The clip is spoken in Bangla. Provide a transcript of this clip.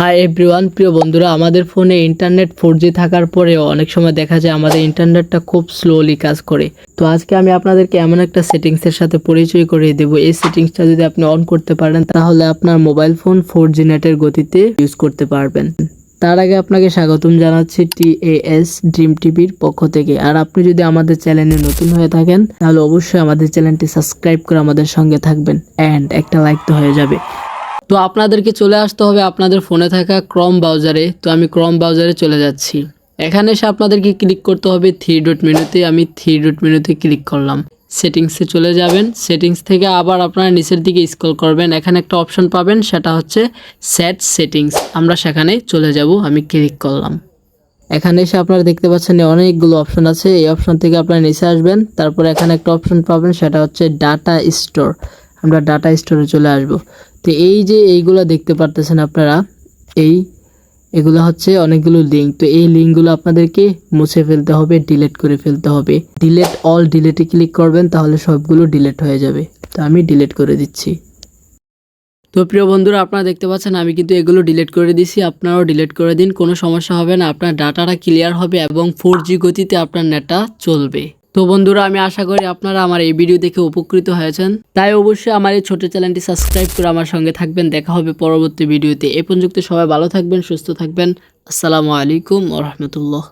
হাই এভরিওয়ান প্রিয় বন্ধুরা, আমাদের ফোনে ইন্টারনেট ফোর থাকার পরেও অনেক সময় দেখা যায় আমাদের ইন্টারনেটটা খুব স্লোলি কাজ করে। তো আজকে আমি আপনাদেরকে এমন একটা সেটিংসের সাথে পরিচয় করিয়ে দেবো। এই সেটিংসটা যদি আপনি অন করতে পারেন, তাহলে আপনার মোবাইল ফোন ফোর জি নেটের গতিতে ইউজ করতে পারবেন। তার আগে আপনাকে স্বাগতম জানাচ্ছি টি এস ড্রিম টিভির পক্ষ থেকে। আর আপনি যদি আমাদের চ্যানেলে নতুন হয়ে থাকেন, তাহলে অবশ্যই আমাদের চ্যানেলটি সাবস্ক্রাইব করে আমাদের সঙ্গে থাকবেন। অ্যান্ড একটা লাইক তো হয়ে যাবে। তো আপনাদেরকে চলে আসতে হবে আপনাদের ফোনে থাকা ক্রম ব্রাউজারে তো আমি ক্রম ব্রাউজারে চলে যাচ্ছি। এখানে এসে আপনাদেরকে ক্লিক করতে হবে থ্রি ডট মেনুতে আমি থ্রি ডট মেনুতে ক্লিক করলাম। সেটিংসে চলে যাবেন। সেটিংস থেকে আবার আপনারা নিচের দিকে স্ক্রল করবেন। এখানে একটা অপশন পাবেন, সেটা হচ্ছে সেট সেটিংস আমরা সেখানে চলে যাব। আমি ক্লিক করলাম। এখানে এসে আপনারা দেখতে পাচ্ছেন অনেকগুলো অপশন আছে। এই অপশন থেকে আপনারা নিচে আসবেন। তারপর এখানে একটা অপশন পাবেন, সেটা হচ্ছে ডাটা স্টোর আমরা ডাটা স্টোরে চলে আসব। তো এই যে এইগুলো দেখতে পারতেছেন আপনারা, এই এগুলো হচ্ছে অনেকগুলো লিঙ্ক তো এই লিঙ্কগুলো আপনাদেরকে মুছে ফেলতে হবে ডিলেট করে ফেলতে হবে। ডিলেট অল ডিলেটে ক্লিক করবেন, তাহলে সবগুলো ডিলেট হয়ে যাবে। তো আমি ডিলেট করে দিচ্ছি। তো প্রিয় বন্ধুরা, আপনারা দেখতে পাচ্ছেন আমি কিন্তু এগুলো ডিলিট করে দিছি, আপনারাও ডিলিট করে দিন, কোনো সমস্যা হবে না, আপনার ডাটাটা ক্লিয়ার হবে এবং ফোর গতিতে আপনার নেটটা চলবে। তো বন্ধুরা, আমি আশা করি আপনারা আমার এই ভিডিও দেখে উপকৃত হয়েছেন। তাই অবশ্যই আমার এই ছোট চ্যানেলটি সাবস্ক্রাইব করে আমার সঙ্গে থাকবেন। দেখা হবে পরবর্তী ভিডিওতে এ পর্যন্ত সবাই ভালো থাকবেন, সুস্থ থাকবেন। আসসালামু আলাইকুম রহমতুল্লাহ।